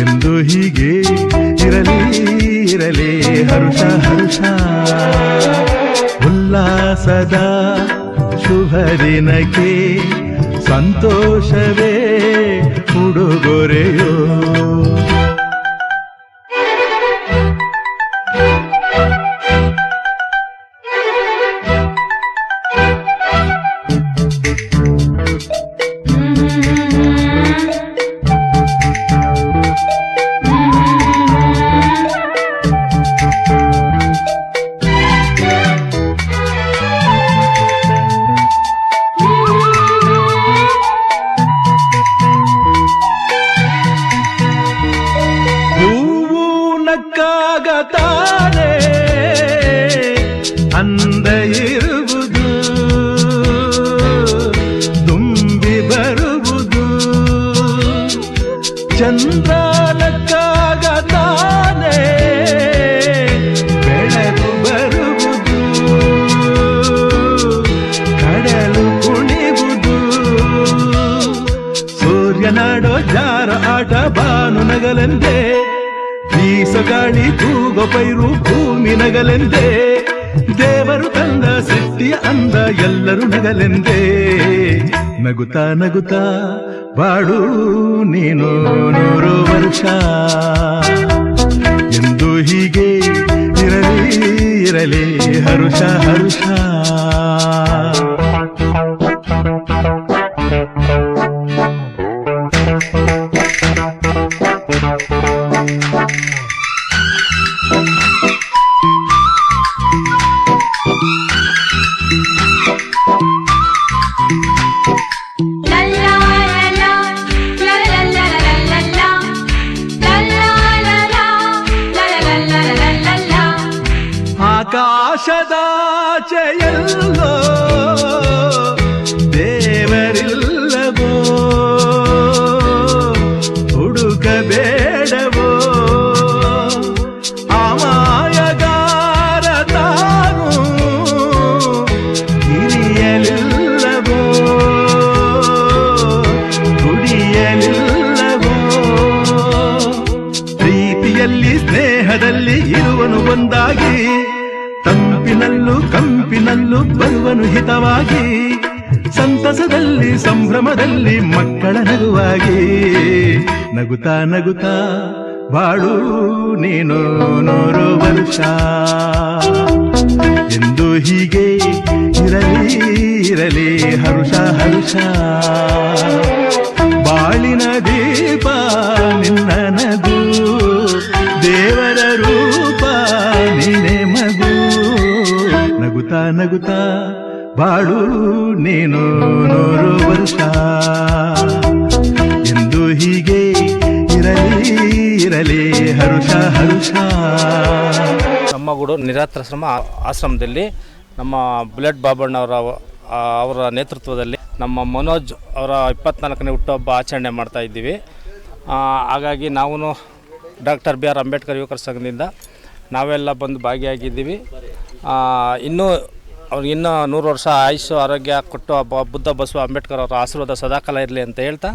ಎಂದು ಹೀಗೆ ಇರಲಿ ಇರಲಿ ಹರುಷ ಹರುಷ. ಉಲ್ಲಾಸದ ಶುಭ ದಿನಕ್ಕೆ ಸಂತೋಷವೇ ಉಡುಗೊರೆಯೋ. ಅಂದ ಇರುವುದು, ತುಂಬಿ ಬರುವುದು. ಚಂದ್ರ ನಕ್ಕಾಗ ತಾನೇ ಬೆಳಕು ಬರುವುದು. ಕಡಲು ಕುಣಿವುದು. ಸೂರ್ಯನಾಡೋ ಜಾರ ಆಟ ಬಾನು ನಗಲೆಂದೇ. ಬೀಸಗಾಳಿ ತೂಗೋ ಪೈರು ಭೂಮಿ ನಗಲೆಂದೇ. ದೇವರು ತಂದ ಸೃಷ್ಟಿಯ ಅಂದ ಎಲ್ಲರೂ ನಗಲೆಂದೇ. ನಗುತ್ತಾ ನಗುತ್ತಾ ಬಾಳು ನೀನು ನೂರು ತಂಪಿನಲ್ಲೂ ಕಂಪಿನಲ್ಲೂ ಬರುವನು ಹಿತವಾಗಿ. ಸಂತಸದಲ್ಲಿ, ಸಂಭ್ರಮದಲ್ಲಿ, ಮಕ್ಕಳ ನಗುವಾಗಿ. ನಗುತ್ತಾ ನಗುತ್ತಾ, ಬಾಳು, ನೀನು ನೂರು ವರ್ಷ. ಎಂದು ಹೀಗೆ ಇರಲಿ ಇರಲಿ, ಹರುಷ ಹರುಷ. ಬಾಳಿನ ದೀಪ ನಿನ್ನ ನಗು. ದೇವರ ರೂಪ ನಗುತ್ತಾ ಬಾಳು, ನೀನು ನೂರು ವರ್ಷ. ಎಂದು ಹೀಗೆ ಇರಲಿ ಇರಲಿ, ಹರುಷ ಹರುಷ. ನಮ್ಮಗೂಡು ನಿರಾತ್ರಾಶ್ರಮ ಆ- ಆಶ್ರಮದಲ್ಲಿ ನಮ್ಮ ಬುಲೆಟ್ ಬಾಬಣ್ಣವರ ಅವರ ನೇತೃತ್ವದಲ್ಲಿ ನಮ್ಮ ಮನೋಜ್ ಅವರ ಇಪ್ಪತ್ನಾಲ್ಕನೇ ಹುಟ್ಟುಹಬ್ಬ ಆಚರಣೆ ಮಾಡ್ತಾ ಇದ್ದೀವಿ. ಹಾಗಾಗಿ ನಾವು ಡಾಕ್ಟರ್ ಬಿ ಆರ್ ಅಂಬೇಡ್ಕರ್ ಯುವಕರ ಸಂಘದಿಂದ ನಾವೆಲ್ಲ ಬಂದು ಭಾಗಿಯಾಗಿದ್ದೀವಿ. ಇನ್ನೂ ಅವ್ರಿಗೆ ಇನ್ನೂ ನೂರು ವರ್ಷ ಆಯುಷು, ಆರೋಗ್ಯ ಕೊಟ್ಟು ಬುದ್ಧ ಬಸವ ಅಂಬೇಡ್ಕರ್ ಅವರ ಆಶೀರ್ವಾದ ಸದಾಕಾಲ ಇರಲಿ ಅಂತ ಹೇಳ್ತಾ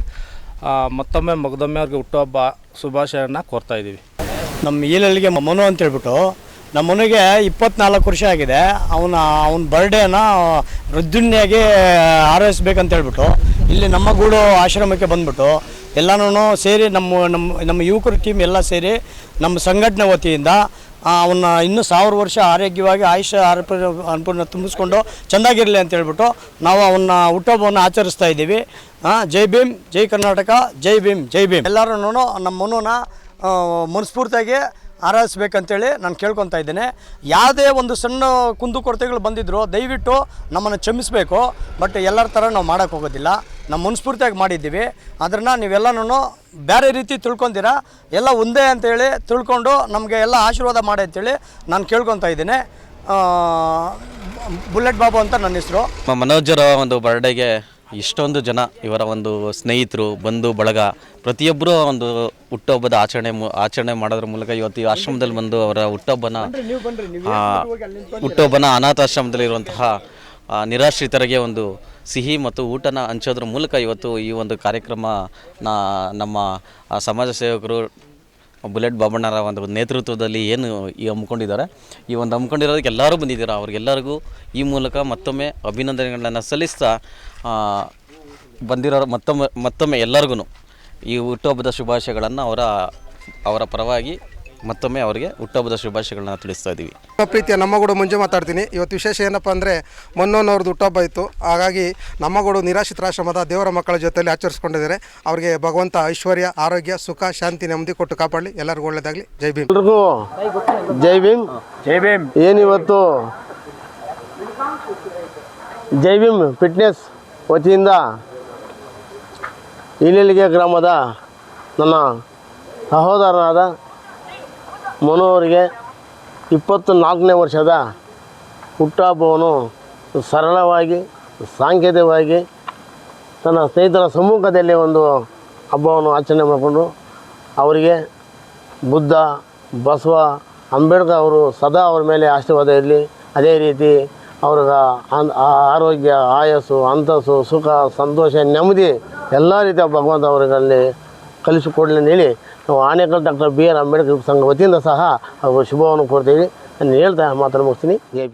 ಮತ್ತೊಮ್ಮೆ ಮಗದೊಮ್ಮೆ ಅವ್ರಿಗೆ ಹುಟ್ಟುಹಬ್ಬ ಶುಭಾಶಯನ ಕೋರ್ತಾ ಇದ್ದೀವಿ. ನಮ್ಮ ಈಲಲ್ಲಿಗೆ ಮನು ಅಂತ ಹೇಳ್ಬಿಟ್ಟು ನಮ್ಮ ಮನೆಗೆ ಇಪ್ಪತ್ನಾಲ್ಕು ವರ್ಷ ಆಗಿದೆ. ಅವನ ಅವನ ಬರ್ಡೇನ ವೃದ್ಧುಣ್ಯಾಗಿ ಆರೈಸ್ಬೇಕಂತ ಹೇಳ್ಬಿಟ್ಟು ಇಲ್ಲಿ ನಮ್ಮ ಗೂಡು ಆಶ್ರಮಕ್ಕೆ ಬಂದ್ಬಿಟ್ಟು ಎಲ್ಲನೂ ಸೇರಿ ನಮ್ಮ ನಮ್ಮ ನಮ್ಮ ಯುವಕರ ಟೀಮ್ ಎಲ್ಲ ಸೇರಿ ನಮ್ಮ ಸಂಘಟನೆ ವತಿಯಿಂದ ಅವನ್ನ ಇನ್ನೂ ಸಾವಿರ ವರ್ಷ ಆರೋಗ್ಯವಾಗಿ ಆಯುಷ ಆರೋಗ್ಯ ಅನುಪೂರ್ಣ ತುಂಬಿಸ್ಕೊಂಡು ಚೆಂದಾಗಿರಲಿ ಅಂತ ಹೇಳ್ಬಿಟ್ಟು ನಾವು ಅವನ್ನ ಹುಟ್ಟಹಬ್ಬವನ್ನು ಆಚರಿಸ್ತಾ ಇದ್ದೀವಿ. ಜೈ ಭೀಮ್, ಜೈ ಕರ್ನಾಟಕ, ಜೈ ಭೀಮ್ ಜೈ ಭೀಮ್. ಎಲ್ಲರೂ ನಮ್ಮ ಮನುನ ಮನಸ್ಫೂರ್ತಿಯಾಗಿ ಹಾರೈಸ್ಬೇಕಂತೇಳಿ ನಾನು ಕೇಳ್ಕೊತಾ ಇದ್ದೇನೆ. ಯಾವುದೇ ಒಂದು ಸಣ್ಣ ಕುಂದುಕೊರತೆಗಳು ಬಂದಿದ್ರು ದಯವಿಟ್ಟು ನಮ್ಮನ್ನು ಕ್ಷಮಿಸಬೇಕು. ಬಟ್ ಎಲ್ಲರ ಥರ ನಾವು ಮಾಡೋಕ್ಕೆ ಹೋಗೋದಿಲ್ಲ. ನಮ್ಮ ಮುನ್ಸ್ಫೂರ್ತಿಯಾಗಿ ಮಾಡಿದ್ದೀವಿ. ಅದನ್ನು ನೀವೆಲ್ಲನೂ ಬೇರೆ ರೀತಿ ತಿಳ್ಕೊಂತೀರಾ ಎಲ್ಲ ಒಂದೇ ಅಂತೇಳಿ ತಿಳ್ಕೊಂಡು ನಮಗೆ ಎಲ್ಲ ಆಶೀರ್ವಾದ ಮಾಡಿ ಅಂತೇಳಿ ನಾನು ಕೇಳ್ಕೊತಾ ಇದ್ದೀನಿ. ಬುಲೆಟ್ ಬಾಬು ಅಂತ ನನ್ನ ಹೆಸರು. ಮನೋಜರ ಒಂದು ಬರ್ಡೇಗೆ ಇಷ್ಟೊಂದು ಜನ ಇವರ ಒಂದು ಸ್ನೇಹಿತರು ಬಂಧು ಬಳಗ ಪ್ರತಿಯೊಬ್ಬರು ಒಂದು ಹುಟ್ಟುಹಬ್ಬದ ಆಚರಣೆ ಆಚರಣೆ ಮಾಡೋದ್ರ ಮೂಲಕ ಇವತ್ತು ಈ ಆಶ್ರಮದಲ್ಲಿ ಬಂದು ಅವರ ಹುಟ್ಟುಹಬ್ಬನ ಆ, ಹುಟ್ಟುಹಬ್ಬನ ಅನಾಥಾಶ್ರಮದಲ್ಲಿರುವಂತಹ ನಿರಾಶ್ರಿತರಿಗೆ ಒಂದು ಸಿಹಿ ಮತ್ತು ಊಟನ ಹಂಚೋದ್ರ ಮೂಲಕ ಇವತ್ತು ಈ ಒಂದು ಕಾರ್ಯಕ್ರಮ ನಮ್ಮ ಸಮಾಜ ಸೇವಕರು ಬುಲೆಟ್ ಬಾಬಣ್ಣರ ಒಂದು ನೇತೃತ್ವದಲ್ಲಿ ಏನು ಈ ಹಮ್ಮಿಕೊಂಡಿದ್ದಾರೆ, ಈ ಒಂದು ಹಮ್ಮಿಕೊಂಡಿರೋದಕ್ಕೆ ಎಲ್ಲರೂ ಬಂದಿದ್ದೀರಾ? ಅವ್ರಿಗೆಲ್ಲರಿಗೂ ಈ ಮೂಲಕ ಮತ್ತೊಮ್ಮೆ ಅಭಿನಂದನೆಗಳನ್ನು ಸಲ್ಲಿಸ್ತಾ ಬಂದಿರೋ ಮತ್ತೊಮ್ಮೆ ಮತ್ತೊಮ್ಮೆ ಎಲ್ಲರಿಗೂ ಈ ಹುಟ್ಟುಹಬ್ಬದ ಶುಭಾಶಯಗಳನ್ನು ಅವರ ಅವರ ಪರವಾಗಿ ಮತ್ತೊಮ್ಮೆ ಅವರಿಗೆ ಹುಟ್ಟಹಬ್ಬದ ಶುಭಾಶಯಗಳನ್ನ ತಿಳಿಸ್ತಾ ಇದ್ದೀವಿ ನಮ್ಮ ಪ್ರೀತಿಯ ನಮ್ಮಗೂಡು ಮುಂಜೆ ಮಾತಾಡ್ತೀನಿ. ಇವತ್ತು ವಿಶೇಷ ಏನಪ್ಪ ಅಂದರೆ ಮೊನ್ನೋನವ್ರದ್ದು ಹುಟ್ಟಹಬ್ಬ ಇತ್ತು. ಹಾಗಾಗಿ ನಮ್ಮಗೂಡು ನಿರಾಶ್ರಿತಾಶ್ರಮದ ದೇವರ ಮಕ್ಕಳ ಜೊತೆಯಲ್ಲಿ ಆಚರಿಸ್ಕೊಂಡಿದ್ದಾರೆ. ಅವರಿಗೆ ಭಗವಂತ ಐಶ್ವರ್ಯ ಆರೋಗ್ಯ ಸುಖ ಶಾಂತಿ ನೆಮ್ಮದಿ ಕೊಟ್ಟು ಕಾಪಾಡಲಿ. ಎಲ್ಲರಿಗೂ ಒಳ್ಳೆಯದಾಗಲಿ ಜೈ ಭೀಮ್. ಎಲ್ರಿಗೂ ಜೈ ಭೀಮ್. ಜೈ ಭೀಮ್. ಏನಿವತ್ತು? ಜೈ ಭೀಮ್ ಫಿಟ್ನೆಸ್ ವತಿಯಿಂದ ಇಲ್ಲಿಗೆ ಗ್ರಾಮದ ನನ್ನ ಸಹೋದರನಾದ ಮನು ಅವರಿಗೆ ಇಪ್ಪತ್ತು ನಾಲ್ಕನೇ ವರ್ಷದ ಹುಟ್ಟುಹಬ್ಬವನ್ನು ಸರಳವಾಗಿ, ಸಾಂಕೇತಿಕವಾಗಿ ತನ್ನ ಸ್ನೇಹಿತರ ಸಮ್ಮುಖದಲ್ಲಿ ಒಂದು ಹಬ್ಬವನ್ನು ಆಚರಣೆ ಮಾಡಿಕೊಂಡು ಅವರಿಗೆ ಬುದ್ಧ, ಬಸವ, ಅಂಬೇಡ್ಕರ್ ಅವರು ಸದಾ ಅವ್ರ ಮೇಲೆ ಆಶೀರ್ವಾದ ಇರಲಿ. ಅದೇ ರೀತಿ ಅವ್ರಿಗೆ ಆರೋಗ್ಯ, ಆಯಸ್ಸು, ಅಂತಸ್ಸು, ಸುಖ, ಸಂತೋಷ, ನೆಮ್ಮದಿ ಎಲ್ಲ ರೀತಿಯ ಭಗವಂತ ಅವರಲ್ಲಿ ಕಲಿಸಿಕೊಡ್ಲಿ ಅಂತ ಹೇಳಿ ನಾವು Anekal doctor B R Ambedkar ಸಂಘ ವತಿಯಿಂದ ಸಹ ಅವರು ಶುಭವನ್ನು ಕೊಡ್ತೀವಿ ನಾನು ಹೇಳ್ತಾ ಮಾತನ್ನು ಮುಗಿಸ್ತೀನಿ. ಜೈ ಭೀಮ್.